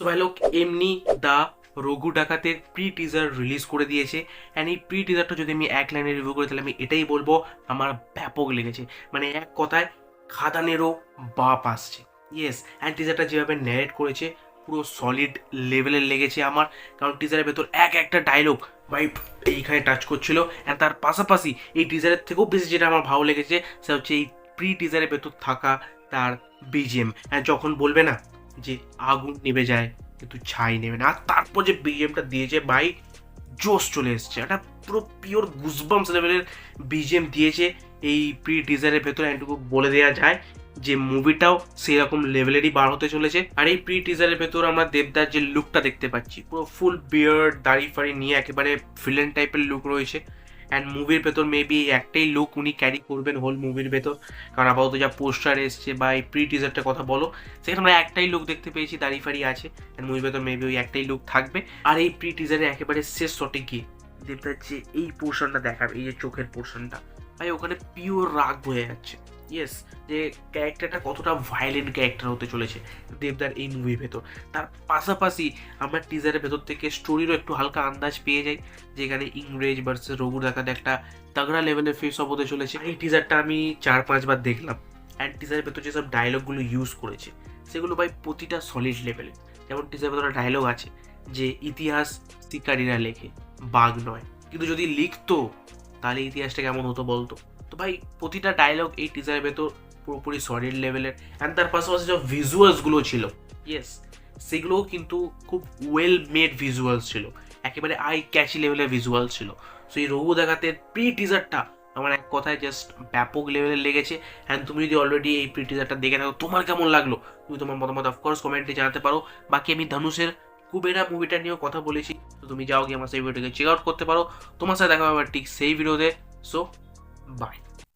So ভাই লোক এমনি দা রঘু ডাকাতের প্রি টিজার রিলিজ করে দিয়েছে। অ্যান্ড এই প্রি টিজারটা যদি আমি এক লাইনে রিভিউ করে, তাহলে আমি এটাই বলব, আমার ব্যাপক লেগেছে। মানে এক কথায় খাদানেরও বাপ আসছে। ইয়েস অ্যান্ড টিজারটা যেভাবে ন্যারেট করেছে, পুরো সলিড লেভেলের লেগেছে আমার। কারণ টিজারের ভেতর এক একটা ডায়লগ ভাই এইখানে টাচ করছিল। অ্যান্ড তার পাশাপাশি এই টিজারের থেকেও বেশি যেটা আমার ভালো লেগেছে, সেটা হচ্ছে এই প্রি টিজারের ভেতর থাকা তার বিজিএম অ্যান্ড যখন বলবে না যে আগুন নেবে যায়, কিন্তু ছাই নেবে না। আর তারপর যে বিজিএমটা দিয়েছে, ভাই, জোশ চলে এসছে। একটা পুরো পিওর গুজবামস লেভেলের বিজিএম দিয়েছে। এই প্রি টিজারের ভেতরে একটুকু বলে দেওয়া যায় যে মুভিটাও সেরকম লেভেলেরই বার হতে চলেছে। আর এই প্রি টিজারের ভেতর আমরা দেবদার যে লুকটা দেখতে পাচ্ছি, পুরো ফুল বিয়ার্ড দাড়ি ফাড়ি নিয়ে একেবারে ফিলেন টাইপের লুক রয়েছে। অ্যান্ড মুভির ভেতর মেবি একটাই লুক উনি ক্যারি করবেন হোল মুভির ভেতর। কারণ আপাতত যা পোস্টার এসছে বা এই প্রি টিজারটা কথা বলো, সেখানে আমরা একটাই লুক দেখতে পেয়েছি, দাড়ি ফাড়ি আছে। অ্যান্ড মুভির ভেতর মেবি ওই একটাই লুক থাকবে। আর এই প্রি টিজারে একেবারে শেষ শটে গিয়ে দেবদার যে এই পোর্শনটা দেখাবে, এই যে চোখের পোর্শনটা ভাই, ওখানে পিওর রাগ বয়ে যাচ্ছে। ইয়েস যে ক্যারেক্টারটা কতটা ভায়োলেন্ট ক্যারেক্টার হতে চলেছে দেবদার এই মুভির ভেতর। তার পাশাপাশি আমরা টিজারের ভেতর থেকে স্টোরিরও একটু হালকা আন্দাজ পেয়ে যাই, যেখানে ইংরেজ ভার্সেস রঘু দেখাতে একটা তাগড়া লেভেলের ফেস অফ হতে চলেছে। এই টিজারটা আমি চার পাঁচবার দেখলাম। অ্যান্ড টিজারের ভেতর যেসব ডায়লগগুলো ইউজ করেছে, সেগুলো ভাই প্রতিটা সলিড লেভেলে যেমন টিজারের ভেতরে ডায়লগ আছে যে ইতিহাস শিকারীরা লেখে, বাঘ নয়। কিন্তু যদি লিখতো, তাহলে ইতিহাসটা কেমন হতো বলতো? তো ভাই, প্রতিটা ডায়লগ এই টিজারের ভেতর পুরোপুরি সলিড লেভেলের অ্যান্ড তার পাশাপাশি যে ভিজুয়ালসগুলো ছিল ইয়েস সেগুলোও কিন্তু খুব ওয়েল মেড ভিজুয়ালস ছিল। একেবারে আই ক্যাচি লেভেলের ভিজুয়াল ছিল। সো এই রঘু দেখাতে প্রি টিজারটা আমার এক কথায় জাস্ট ব্যাপক লেভেলের লেগেছে। অ্যান্ড তুমি যদি অলরেডি এই প্রি টিজারটা দেখে থাকো, তোমার কেমন লাগল? তুমি তোমার মতামত অফকোর্স কমেন্টে জানাতে পারো। বাকি আমি ধনুষের কুবেরা মুভিটা নিয়েও কথা বলেছি। তো তুমি যাও গিয়ে আমার সেই ভিডিওটাকে চেক আউট করতে পারো। তোমার সাথে দেখা হবে ঠিক সেই ভিডিওতে সো Bye.